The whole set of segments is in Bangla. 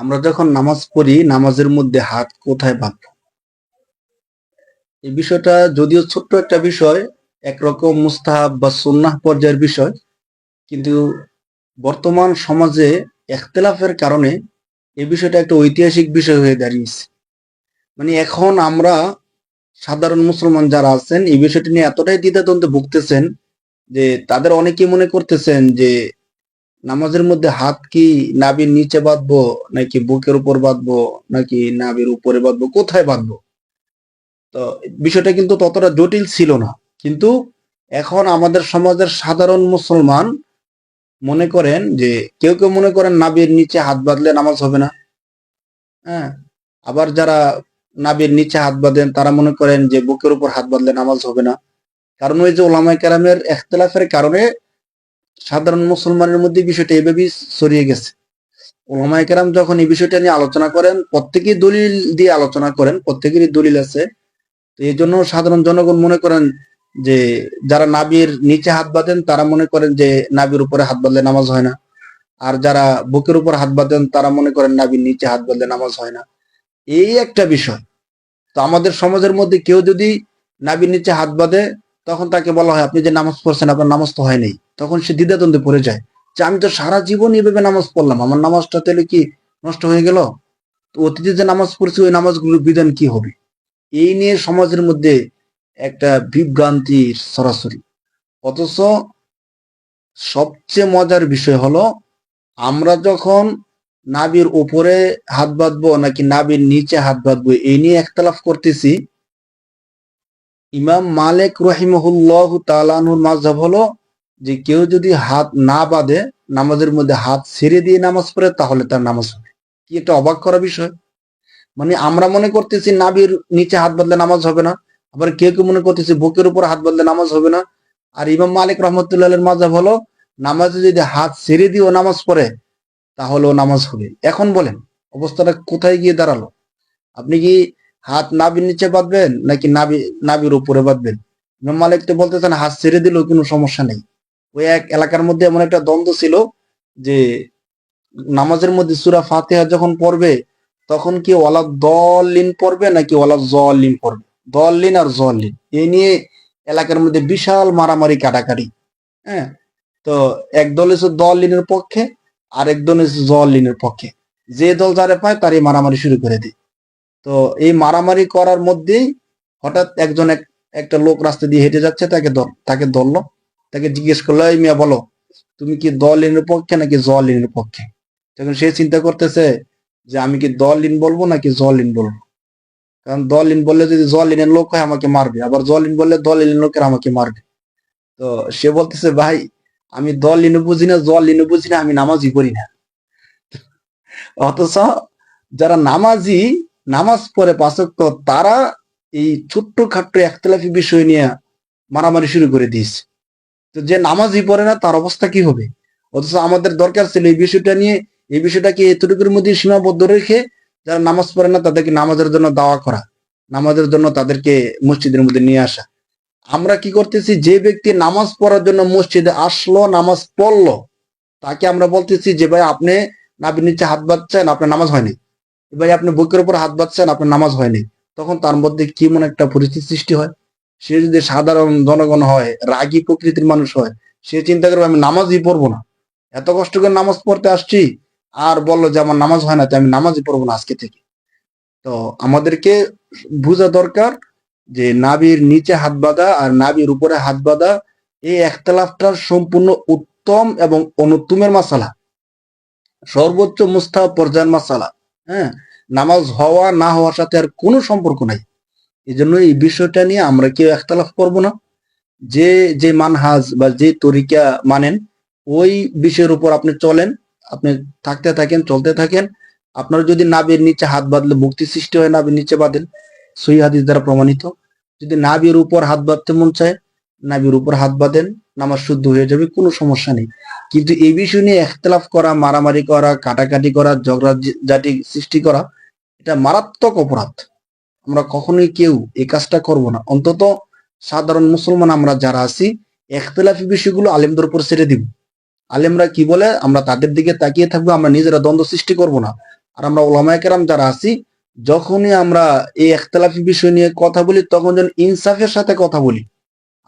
আমরা যখন নামাজ পড়ি, নামাজের মধ্যে হাত কোথায় বাঁধব? এই বিষয়টা যদিও ছোট্ট একটা বিষয়, একরকম মুস্তাহাব বা সুন্নাহ পর্যায়ের বিষয়, কিন্তু বর্তমান সমাজে এখতেলাফের কারণে এই বিষয়টা একটা ঐতিহাসিক বিষয় হয়ে দাঁড়িয়েছে। মানে এখন আমরা সাধারণ মুসলমান যারা আছেন, এই বিষয়টি নিয়ে এতটাই দ্বিধাদ্বন্দ্বে ভুগতেছেন যে তাদের অনেকেই মনে করতেছেন যে নামাজের মধ্যে হাত কি নাবির নিচে বাঁধবো, নাকি বুকের উপর বাঁধবো, নাকি নাবির উপরে বাঁধবো, কোথায় বাঁধবো? তো বিষয়টা কিন্তু ততটা জটিল ছিল না। কিন্তু এখন আমাদের সমাজের সাধারণ মুসলমান মনে করেন যে, কেউ কেউ মনে করেন নাবির নিচে হাত বাঁধলে নামাজ হবে না। হ্যাঁ আবার যারা নাবির নিচে হাত বাঁধেন, তারা মনে করেন যে, বুকের উপর হাত বাঁধলে নামাজ হবে না। কারণ ওই যে ওলামাই কেরামের এখতলাফের কারণে সাধারণ মুসলমানের মধ্যে বিষয়টা এভাবেই ছড়িয়ে গেছে। ওলামাই কেরাম যখন এই বিষয়টা নিয়ে আলোচনা করেন, প্রত্যেকেই দলিল দিয়ে আলোচনা করেন, প্রত্যেকেরই দলিল আছে। তো এই জন্য সাধারণ জনগণ মনে করেন যে, যারা নাবির নিচে হাত বাঁধেন, তারা মনে করেন যে নাবির উপরে হাত বাঁধলে নামাজ হয় না। আর যারা বুকের উপর হাত বাঁধেন, তারা মনে করেন নাবির নিচে হাত বাঁধলে নামাজ হয় না। এই একটা বিষয়। তো আমাদের সমাজের মধ্যে কেউ যদি নাবির নিচে হাত বাঁধে তখন তাকে বলা হয়, আপনি যে নামাজ পড়ছেন, আপনার নামাজ তো হয়নি। তখন সে দ্বিধাদ্বন্দ্বে পড়ে যায়। যে, আমি তো সারা জীবন এইভাবে নামাজ পড়লাম, আমার নামাজটা তাহলে কি নষ্ট হয়ে গেল? তো অতীতে যে নামাজ পড়ছি, ওই নামাজগুলোর বিধান কি হবে? এই নিয়ে সমাজের মধ্যে একটা বিভ্রান্তির সরাসরি। অথচ সবচেয়ে মজার বিষয় হলো, আমরা যখন নাবির উপরে হাত বাঁধবো নাকি নাবির নিচে হাত বাঁধবো এই নিয়ে একতলাফ করতেছি ইমাম মালিক রহিমহুল্লাহ তালানুর মাঝহাব হলো যে কেউ যদি হাত না বাঁধে, নামাজের মধ্যে হাত ছেড়ে দিয়ে নামাজ পড়ে, তাহলে তার নামাজ কি একটা অবাক করা বিষয়। মানে আমরা মনে করতেছি নাবির নিচে হাত বাঁধলে নামাজ হবে না, আবার কেউ কেউ মনে করতেছি বুকের উপর হাত বাঁধলে নামাজ হবে না। আর ইমাম মালিক রহমতুল্লাহ মাঝহাব হলো, নামাজে যদি হাত ছেড়ে দিয়েও নামাজ পড়ে, তাহলেও নামাজ হবে। এখন বলেন, অবস্থাটা কোথায় গিয়ে দাঁড়াল? আপনি কি হাত নাবির নিচে বাঁধবেন নাকি নাবি নাবির উপরে বাঁধবেন? ইমাম মালিক তো বলতেছেন, হাত ছেড়ে দিলেও কোনো সমস্যা নেই। ওই এক এলাকার মধ্যে এমন একটা দ্বন্দ্ব ছিল যে, নামাজের মধ্যে সুরা ফাতেহা যখন পড়বে, তখন কি ওয়ালা দলিন পড়বে নাকি ওয়ালা জলিন পড়বে? দলিন আর জলিন এই নিয়ে এলাকার মধ্যে বিশাল মারামারি, কাটাকাটি। হ্যাঁ? তো এক দল এসে দলিনের পক্ষে আরেক দল এসে জলিনের পক্ষে। যে দল যারে পায়, তারই মারামারি শুরু করে দেয়। তো এই মারামারি করার মধ্যেই হঠাৎ একজন একটা লোক রাস্তা দিয়ে হেঁটে যাচ্ছে, তাকে তাকে ধরলো, তাকে জিজ্ঞেস করল, এই মিয়া, বলো, তুমি কি দলিনের পক্ষে নাকি জলিনের পক্ষে? তখন সে চিন্তা করতেছে যে, আমি কি দলিন বলব নাকি জলিন বলব? কারণ দলিন বললে যদি জলিনের লোক হয়, আমাকে মারবে। আবার জলিন বললে দলিনের লোকের আমাকে মারবে। তো সে বলতেছে, ভাই, আমি দলিনে বুঝি না জলিনে বুঝি না, আমি নামাজই করি না। অথচ যারা নামাজি নামাজ পড়ে পাচক তারা এই ছোট্ট খাট্ট একতলাফি বিষয় নিয়ে মারামারি শুরু করে দিয়েছে। তো যে নামাজই পড়ে না, তার অবস্থা কি হবে? অথচ আমাদের দরকার ছিল এই বিষয়টা নিয়ে, এই বিষয়টাকে এতটুকুর মধ্যে সীমাবদ্ধ রেখে যারা নামাজ পড়ে না, তাদেরকে নামাজের জন্য দাওয়া করা, নামাজের জন্য তাদেরকে মসজিদের মধ্যে নিয়ে আসা। আমরা কি করতেছি? যে ব্যক্তি নামাজ পড়ার জন্য মসজিদে আসলো, নামাজ পড়ল, তাকে আমরা বলতেছি যে, ভাই, আপনি নাবির নিচে হাত বাঁধছেন আপনার নামাজ হয়নি। ভাই আপনি বুকের উপর হাত বাঁধছেন, আপনার নামাজ হয়নি। তখন তার মধ্যে কি মনে একটা পরিস্থিতি সৃষ্টি হয়? সে যদি সাধারণ জনগণ হয়, রাগী প্রকৃতির মানুষ হয়, সে চিন্তা করবে, আমি নামাজই পড়ব না। এত কষ্ট করে নামাজ পড়তে আসছি, আর বলল যে, আমার নামাজ হয় না, তাই আমি নামাজই পড়ব না আজকে থেকে। তো আমাদেরকে বোঝা দরকার যে নাবির নিচে হাত বাঁধা আর নাবির উপরে হাত বাঁধা, এই একতলাফটার সম্পূর্ণ উত্তম এবং অনুত্তমের মাসালা। সর্বোচ্চ মুস্তাহ পর্যায়ের মাসালা হ্যাঁ? নামাজ হওয়া, না হওয়ার সাথে আর কোনো সম্পর্ক নাই। এই জন্য এই বিষয়টা নিয়ে আমরা কেউ একতলাফ করব না। যে যে মানহাজ বা যে তরিকা মানেন, ওই বিষয়ের উপর আপনি চলেন, আপনি থাকতে থাকেন, চলতে থাকেন। আপনার যদি নাবির নিচে হাত বাঁধলে মুক্তি সৃষ্টি হয়, নাবির নিচে বাঁধেন সই হাদিস দ্বারা প্রমাণিত। যদি নাবির উপর হাত বাঁধতে মন চায়, নাবির উপর হাত বাঁধেন, নামাজ শুদ্ধ হয়ে যাবে, কোনো সমস্যা নেই। কিন্তু এই বিষয় নিয়ে একতলাফ করা, মারামারি করা, কাটাকাটি করা ঝগড়া জাতি সৃষ্টি করা এটা মারাত্মক অপরাধ। আমরা কখনোই কেউ এই কাজটা করব না। অন্তত সাধারণ মুসলমান আমরা যারা আছি একতলাফি বিষয়গুলো আলেমদের উপর ছেড়ে দিব। আলেমরা কি বলে? আমরা তাদের দিকে তাকিয়ে থাকব, আমরা নিজেরা দ্বন্দ্ব সৃষ্টি করব না। আর আমরা ওলামায়ে কেরাম যারা আছি, যখনই আমরা এই একতলাফি বিষয় নিয়ে কথা বলি, তখন যেন ইনসাফের সাথে কথা বলি।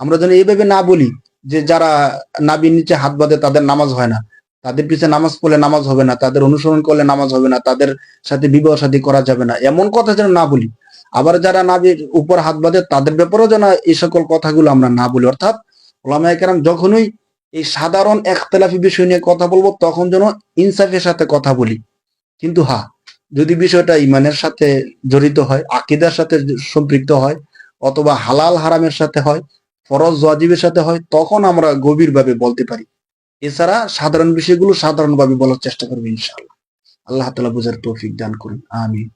আমরা যেন এইভাবে না বলি যে যারা নাবির নিচে হাত বাঁধে, তাদের নামাজ হয় না। তাদের পিছে নামাজ পড়লে নামাজ হবে না, তাদের অনুসরণ করলে নামাজ হবে না, তাদের সাথে বিবাহ শাদী করা যাবে না। এমন কথা যেন না বলি। আবার যারা নাবির উপর হাত বাঁধে, তাদের ব্যাপারেও যেন এই সকল কথাগুলো আমরা না বলি। অর্থাৎ কেরাম যখনই এই সাধারণ একতলাফি বিষয় নিয়ে কথা বলব, তখন যেন ইনসাফের সাথে কথা বলি। কিন্তু হা, যদি বিষয়টা ইমানের সাথে জড়িত হয়, আকিদার সাথে সম্পৃক্ত হয়, অথবা হালাল হারামের সাথে হয়, ফরজ ওয়াজিবের সাথে হয়, তখন আমরা গভীরভাবে বলতে পারি। এছাড়া সাধারণ বিষয়গুলো সাধারণভাবে বলার চেষ্টা করবে ইনশাল্লাহ আল্লাহ তালা বুঝার তৌফিক দান করুন। আমিন।